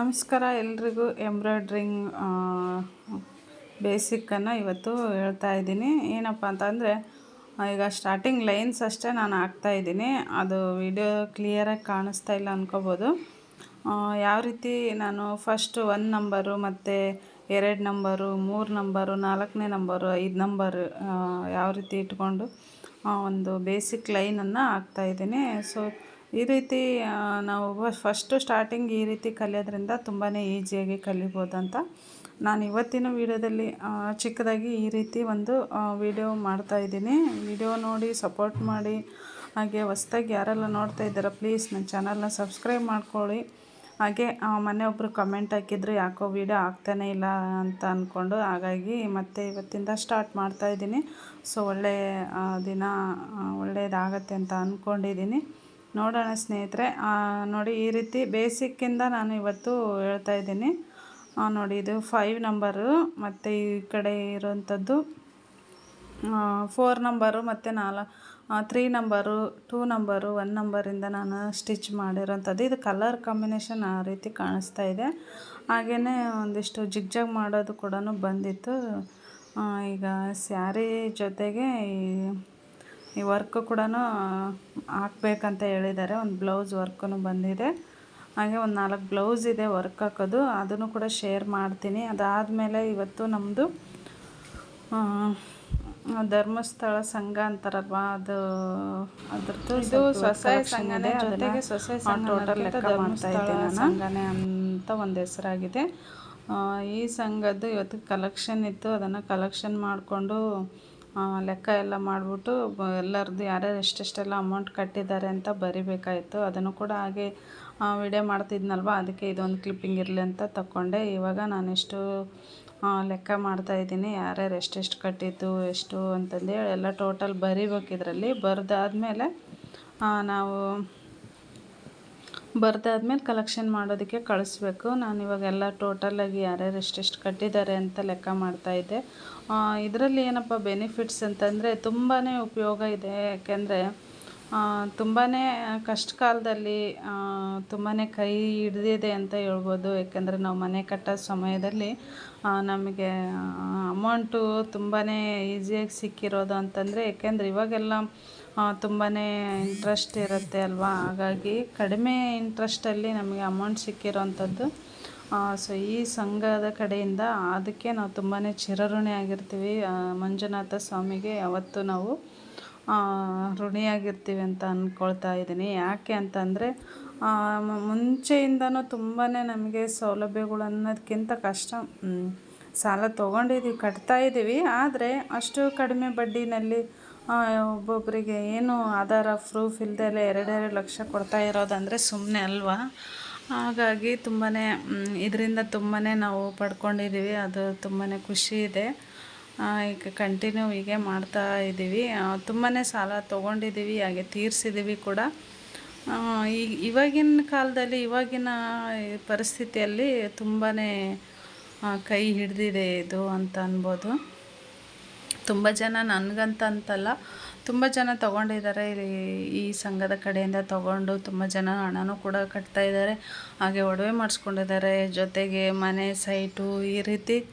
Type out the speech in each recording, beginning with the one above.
ನಮಸ್ಕಾರ ಎಲ್ರಿಗೂ ಎಂಬ್ರಾಯ್ಡ್ರಿಂಗ್ ಬೇಸಿಕ್ಕನ್ನು ಇವತ್ತು ಹೇಳ್ತಾ ಇದ್ದೀನಿ. ಏನಪ್ಪ ಅಂತಂದರೆ ಈಗ ಸ್ಟಾರ್ಟಿಂಗ್ ಲೈನ್ಸ್ ಅಷ್ಟೇ ನಾನು ಹಾಕ್ತಾ ಇದ್ದೀನಿ. ಅದು ವಿಡಿಯೋ ಕ್ಲಿಯರಾಗಿ ಕಾಣಿಸ್ತಾ ಇಲ್ಲ ಅಂದ್ಕೋಬೋದು ಯಾವ ರೀತಿ ನಾನು ಫಸ್ಟ್ ಒನ್ ನಂಬರು ಮತ್ತು ಎರಡು ನಂಬರು ಮೂರು ನಂಬರು ನಾಲ್ಕನೇ ನಂಬರು ಐದು ನಂಬರ್ ಯಾವ ರೀತಿ ಇಟ್ಕೊಂಡು ಒಂದು ಬೇಸಿಕ್ ಲೈನನ್ನು ಹಾಕ್ತಾಯಿದ್ದೀನಿ ಸೊ ಈ ರೀತಿ ನಾವು ಫಸ್ಟು ಸ್ಟಾರ್ಟಿಂಗ್ ಈ ರೀತಿ ಕಲಿಯೋದ್ರಿಂದ ತುಂಬಾ ಈಸಿಯಾಗಿ ಕಲಿಬೋದಂತ ನಾನು ಇವತ್ತಿನ ವೀಡಿಯೋದಲ್ಲಿ ಚಿಕ್ಕದಾಗಿ ಈ ರೀತಿ ಒಂದು ವಿಡಿಯೋ ಮಾಡ್ತಾಯಿದ್ದೀನಿ ವಿಡಿಯೋ ನೋಡಿ ಸಪೋರ್ಟ್ ಮಾಡಿ. ಹಾಗೆ ಹೊಸ್ದಾಗಿ ಯಾರೆಲ್ಲ ನೋಡ್ತಾ ಇದ್ದೀರಾ ಪ್ಲೀಸ್ ನನ್ನ ಚಾನಲ್ನ ಸಬ್ಸ್ಕ್ರೈಬ್ ಮಾಡ್ಕೊಳ್ಳಿ. ಹಾಗೆ ಮೊನ್ನೆ ಒಬ್ಬರು ಕಮೆಂಟ್ ಹಾಕಿದ್ರು ಯಾಕೋ ವೀಡಿಯೋ ಆಗ್ತಾನೆ ಇಲ್ಲ ಅಂತ ಅಂದ್ಕೊಂಡು ಹಾಗಾಗಿ ಮತ್ತೆ ಇವತ್ತಿಂದ ಸ್ಟಾರ್ಟ್ ಮಾಡ್ತಾ ಇದ್ದೀನಿ. ಸೊ ಒಳ್ಳೆಯ ದಿನ ಒಳ್ಳೆಯದಾಗತ್ತೆ ಅಂತ ಅಂದ್ಕೊಂಡಿದ್ದೀನಿ ನೋಡೋಣ ಸ್ನೇಹಿತರೆ. ನೋಡಿ ಈ ರೀತಿ ಬೇಸಿಕ್ಕಿಂದ ನಾನು ಇವತ್ತು ಹೇಳ್ತಾ ಇದ್ದೀನಿ. ನೋಡಿ ಇದು ಫೈವ್ ನಂಬರು ಮತ್ತು ಈ ಕಡೆ ಇರೋವಂಥದ್ದು ಫೋರ್ ನಂಬರು ಮತ್ತು ನಾಲ್ಕು three number two number one ನಂಬರಿಂದ ನಾನು ಸ್ಟಿಚ್ ಮಾಡಿರೋಂಥದ್ದು ಇದು ಕಲರ್ ಕಾಂಬಿನೇಷನ್ ಆ ರೀತಿ ಕಾಣಿಸ್ತಾ ಇದೆ. ಹಾಗೆಯೇ ಒಂದಿಷ್ಟು ಜಿಗ್ಜಾಗ್ ಮಾಡೋದು ಕೂಡ ಬಂದಿತ್ತು. ಈಗ ಸ್ಯಾರಿ ಜೊತೆಗೆ ಈ ವರ್ಕ್ ಕೂಡ ಹಾಕ್ಬೇಕಂತ ಹೇಳಿದ್ದಾರೆ. ಒಂದು ಬ್ಲೌಸ್ ವರ್ಕೂ ಬಂದಿದೆ. ಹಾಗೆ ಒಂದು ನಾಲ್ಕು ಬ್ಲೌಸ್ ಇದೆ ವರ್ಕ್ ಹಾಕೋದು. ಅದನ್ನು ಕೂಡ ಶೇರ್ ಮಾಡ್ತೀನಿ. ಅದಾದಮೇಲೆ ಇವತ್ತು ನಮ್ಮದು ಧರ್ಮಸ್ಥಳ ಸಂಘ ಅಂತಾರಲ್ವ? ಅದು ಅದ್ರದ್ದು ಇದು ಸ್ವಸಹಾಯ ಸಂಘನೇ ಜೊತೆಗೆ ಸ್ವಸಹಾಯ ಸಂಘ ಟೋಟಲ್ ಲೆಕ್ಕ ಮಾಡ್ತಾ ಇದ್ದೀನಿ ಸಂಘನೇ ಅಂತ ಒಂದು ಹೆಸರಾಗಿದೆ. ಈ ಸಂಘದ್ದು ಇವತ್ತು ಕಲೆಕ್ಷನ್ ಇತ್ತು. ಅದನ್ನು ಕಲೆಕ್ಷನ್ ಮಾಡಿಕೊಂಡು ಲೆಕ್ಕ ಎಲ್ಲ ಮಾಡಿಬಿಟ್ಟು ಎಲ್ಲರದ್ದು ಯಾರ್ಯಾರು ಎಷ್ಟೆಷ್ಟೆಲ್ಲ ಅಮೌಂಟ್ ಕಟ್ಟಿದ್ದಾರೆ ಅಂತ ಬರಿಬೇಕಾಯಿತು. ಅದನ್ನು ಕೂಡ ಹಾಗೆ ವಿಡಿಯೋ ಮಾಡ್ತಿದ್ನಲ್ವ? ಅದಕ್ಕೆ ಇದೊಂದು ಕ್ಲಿಪ್ಪಿಂಗ್ ಇರಲಿ ಅಂತ ತಗೊಂಡೆ ಇವಾಗ ನಾನೆಷ್ಟು ಲೆಕ್ಕ ಮಾಡ್ತಾ ಇದ್ದೀನಿ. ಯಾರ್ಯಾರು ಎಷ್ಟೆಷ್ಟು ಕಟ್ಟಿದ್ದು, ಎಷ್ಟು ಅಂತಂದೇಳಿ ಎಲ್ಲ ಟೋಟಲ್ ಬರಿಬೇಕು ಇದರಲ್ಲಿ ಬರೆದಾದ್ಮೇಲೆ ನಾವು ಬರ್ದಾದ್ಮೇಲೆ ಕಲೆಕ್ಷನ್ ಮಾಡೋದಕ್ಕೆ ಕಳಿಸ್ಬೇಕು. ನಾನು ಇವಾಗೆಲ್ಲ ಟೋಟಲಾಗಿ ಯಾರ್ಯಾರು ಎಷ್ಟೆಷ್ಟು ಕಟ್ಟಿದ್ದಾರೆ ಅಂತ ಲೆಕ್ಕ ಮಾಡ್ತಾಯಿದ್ದೆ ಇದರಲ್ಲಿ ಏನಪ್ಪ ಬೆನಿಫಿಟ್ಸ್ ಅಂತಂದರೆ ತುಂಬಾ ಉಪಯೋಗ ಇದೆ. ಯಾಕೆಂದರೆ ತುಂಬಾ ಕಷ್ಟ ಕಾಲದಲ್ಲಿ ತುಂಬಾ ಕೈ ಹಿಡ್ದಿದೆ ಅಂತ ಹೇಳ್ಬೋದು. ಯಾಕೆಂದರೆ ನಾವು ಮನೆ ಕಟ್ಟೋ ಸಮಯದಲ್ಲಿ ನಮಗೆ ಅಮೌಂಟು ತುಂಬಾ ಈಸಿಯಾಗಿ ಸಿಕ್ಕಿರೋದು ಅಂತಂದರೆ ಏಕೆಂದರೆ ಇವಾಗೆಲ್ಲ ತುಂಬಾ ಇಂಟ್ರೆಸ್ಟ್ ಇರುತ್ತೆ ಅಲ್ವಾ? ಹಾಗಾಗಿ ಕಡಿಮೆ ಇಂಟ್ರೆಸ್ಟಲ್ಲಿ ನಮಗೆ ಅಮೌಂಟ್ ಸಿಕ್ಕಿರೋವಂಥದ್ದು ಸೊ ಈ ಸಂಘದ ಕಡೆಯಿಂದ ಅದಕ್ಕೆ ನಾವು ತುಂಬಾ ಚಿರಋಣಿ ಆಗಿರ್ತೀವಿ. ಮಂಜುನಾಥ ಸ್ವಾಮಿಗೆ ಯಾವತ್ತೂ ನಾವು ಋಣಿಯಾಗಿರ್ತೀವಿ ಅಂತ ಅಂದ್ಕೊಳ್ತಾ ಇದ್ದೀನಿ. ಯಾಕೆ ಅಂತಂದರೆ ಮುಂಚೆಯಿಂದನೂ ತುಂಬಾ ನಮಗೆ ಸೌಲಭ್ಯಗಳು ಅನ್ನೋದಕ್ಕಿಂತ ಕಷ್ಟ. ಸಾಲ ತೊಗೊಂಡಿದ್ದೀವಿ ಕಟ್ತಾ ಇದ್ದೀವಿ ಆದರೆ ಅಷ್ಟು ಕಡಿಮೆ ಬಡ್ಡಿನಲ್ಲಿ ಒಬ್ಬೊಬ್ಬರಿಗೆ ಏನು ಆಧಾರ ಪ್ರೂಫ್ ಇಲ್ದಲೆ ಎರಡೆರಡು ಲಕ್ಷ ಕೊಡ್ತಾ ಇರೋದಂದರೆ ಸುಮ್ಮನೆ ಅಲ್ವಾ? ಹಾಗಾಗಿ ತುಂಬಾ ಇದರಿಂದ ತುಂಬಾ ನಾವು ಪಡ್ಕೊಂಡಿದ್ದೀವಿ ಅದು ತುಂಬಾ ಖುಷಿ ಇದೆ. ಈಗ ಕಂಟಿನ್ಯೂ ಹೀಗೆ ಮಾಡ್ತಾ ಇದ್ದೀವಿ ತುಂಬಾ ಸಾಲ ತೊಗೊಂಡಿದ್ದೀವಿ ಹಾಗೆ ತೀರಿಸಿದ್ದೀವಿ ಕೂಡ. ಈಗ ಇವಾಗಿನ ಕಾಲದಲ್ಲಿ, ಇವಾಗಿನ ಪರಿಸ್ಥಿತಿಯಲ್ಲಿ ತುಂಬಾ ಕೈ ಹಿಡಿದಿದೆ ಇದು ಅಂತ ಅನ್ಬೋದು. ತುಂಬ ಜನ ನನಗಂತ ಅಂತಲ್ಲ ತುಂಬ ಜನ ತೊಗೊಂಡಿದ್ದಾರೆ ಈ- ಸಂಘದ ಕಡೆಯಿಂದ ತೊಗೊಂಡು ತುಂಬ ಜನ ಹಣನೂ ಕೂಡ ಕಟ್ತಾ ಇದ್ದಾರೆ. ಹಾಗೆ ಒಡವೆ ಮಾಡಿಸ್ಕೊಂಡಿದ್ದಾರೆ, ಜೊತೆಗೆ ಮನೆ ಸೈಟು ಈ ರೀತಿ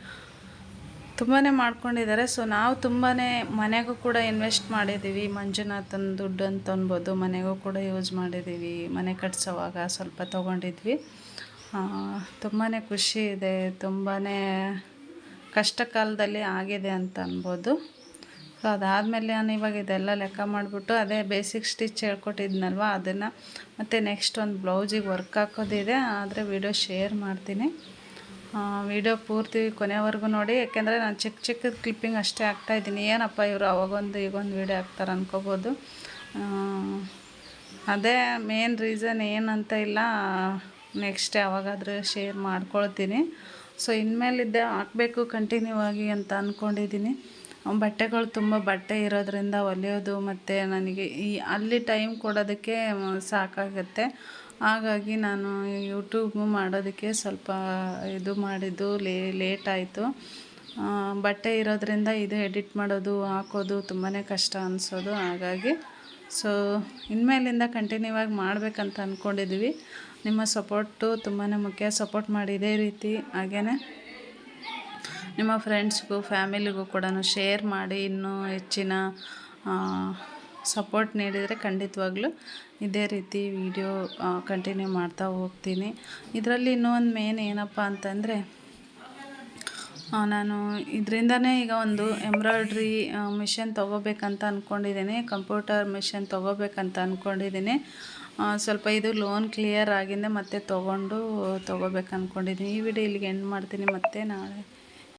ತುಂಬಾ ಮಾಡ್ಕೊಂಡಿದ್ದಾರೆ. ಸೊ ನಾವು ತುಂಬಾ ಮನೆಗೂ ಕೂಡ ಇನ್ವೆಸ್ಟ್ ಮಾಡಿದ್ದೀವಿ. ಮಂಜುನಾಥನ ದುಡ್ಡು ಅಂತ ಅನ್ಬೋದು, ಮನೆಗೂ ಕೂಡ ಯೂಸ್ ಮಾಡಿದ್ದೀವಿ. ಮನೆ ಕಟ್ಸೋವಾಗ ಸ್ವಲ್ಪ ತೊಗೊಂಡಿದ್ವಿ. ತುಂಬಾ ಖುಷಿ ಇದೆ ತುಂಬಾ ಕಷ್ಟ ಕಾಲದಲ್ಲಿ ಆಗಿದೆ ಅಂತ ಅನ್ಬೋದು. ಸೊ ಅದಾದಮೇಲೆ ನಾನು ಇವಾಗ ಇದೆಲ್ಲ ಲೆಕ್ಕ ಮಾಡಿಬಿಟ್ಟು ಅದೇ ಬೇಸಿಕ್ ಸ್ಟಿಚ್ ಹೇಳ್ಕೊಟ್ಟಿದ್ನಲ್ವ, ಅದನ್ನು ಮತ್ತು ನೆಕ್ಸ್ಟ್ ಒಂದು ಬ್ಲೌಸಿಗೆ ವರ್ಕ್ ಹಾಕೋದಿದೆ, ಆದರೆ ವಿಡಿಯೋ ಶೇರ್ ಮಾಡ್ತೀನಿ. ವಿಡಿಯೋ ಪೂರ್ತಿ ಕೊನೆವರೆಗೂ ನೋಡಿ, ಯಾಕೆಂದರೆ ನಾನು ಚಿಕ್ಕ ಚಿಕ್ಕದ ಕ್ಲಿಪ್ಪಿಂಗ್ ಅಷ್ಟೇ ಹಾಕ್ತಾಯಿದ್ದೀನಿ ಏನಪ್ಪ ಇವರು ಅವಾಗೊಂದು ಈಗೊಂದು ವಿಡಿಯೋ ಹಾಕ್ತಾರೆ ಅನ್ಕೋಬೋದು. ಅದೇ ಮೇನ್ ರೀಸನ್ ಏನಂತ ಇಲ್ಲ ನೆಕ್ಸ್ಟ್ ಯಾವಾಗಾದರೂ ಶೇರ್ ಮಾಡ್ಕೊಳ್ತೀನಿ. ಸೊ ಇನ್ಮೇಲಿದ್ದೆ ಹಾಕಬೇಕು ಕಂಟಿನ್ಯೂ ಆಗಿ ಅಂತ ಅಂದ್ಕೊಂಡಿದ್ದೀನಿ ಬಟ್ಟೆಗಳು ತುಂಬ ಬಟ್ಟೆ ಇರೋದರಿಂದ ಹೊಲಿಯೋದು ಮತ್ತು ನನಗೆ ಈ ಅಲ್ಲಿ ಟೈಮ್ ಕೊಡೋದಕ್ಕೆ ಸಾಕಾಗತ್ತೆ. ಹಾಗಾಗಿ ನಾನು ಯೂಟ್ಯೂಬ್ ಮಾಡೋದಕ್ಕೆ ಸ್ವಲ್ಪ ಇದು ಮಾಡಿದ್ದು ಲೇ ಲೇಟ್ ಆಯಿತು. ಬಟ್ಟೆ ಇರೋದರಿಂದ ಇದು ಎಡಿಟ್ ಮಾಡೋದು, ಹಾಕೋದು ತುಂಬಾ ಕಷ್ಟ ಅನಿಸೋದು. ಹಾಗಾಗಿ ಸೊ ಇನ್ಮೇಲಿಂದ ಕಂಟಿನ್ಯೂ ಆಗಿ ಮಾಡಬೇಕಂತ ಅಂದ್ಕೊಂಡಿದ್ವಿ ನಿಮ್ಮ ಸಪೋರ್ಟು ತುಂಬಾ ಮುಖ್ಯ. ಸಪೋರ್ಟ್ ಮಾಡಿ ಇದೇ ರೀತಿ. ಹಾಗೆಯೇ ನಿಮ್ಮ ಫ್ರೆಂಡ್ಸ್ಗೂ, ಫ್ಯಾಮಿಲಿಗೂ ಕೂಡ ಶೇರ್ ಮಾಡಿ, ಇನ್ನೂ ಹೆಚ್ಚಿನ ಸಪೋರ್ಟ್ ನೀಡಿದರೆ ಖಂಡಿತವಾಗ್ಲೂ ಇದೇ ರೀತಿ ವಿಡಿಯೋ ಕಂಟಿನ್ಯೂ ಮಾಡ್ತಾ ಹೋಗ್ತೀನಿ. ಇದರಲ್ಲಿ ಇನ್ನೂ ಒಂದು ಮೇನ್ ಏನಪ್ಪ ಅಂತಂದರೆ ನಾನು ಇದರಿಂದನೇ ಈಗ ಒಂದು ಎಂಬ್ರಾಯ್ಡ್ರಿ ಮಿಷನ್ ತೊಗೋಬೇಕಂತ ಅಂದ್ಕೊಂಡಿದ್ದೀನಿ ಕಂಪ್ಯೂಟರ್ ಮಿಷನ್ ತೊಗೋಬೇಕಂತ ಅಂದ್ಕೊಂಡಿದ್ದೀನಿ ಸ್ವಲ್ಪ ಇದು ಲೋನ್ ಕ್ಲಿಯರ್ ಆಗಿಂದೆ ಮತ್ತೆ ತಗೊಂಡು ತಗೋಬೇಕು ಅಂದ್ಕೊಂಡಿದ್ದೀನಿ ಈ ವಿಡಿಯೋ ಇಲ್ಲಿಗೆ ಎಂಡ್ ಮಾಡ್ತೀನಿ. ಮತ್ತೆ ನಾಳೆ.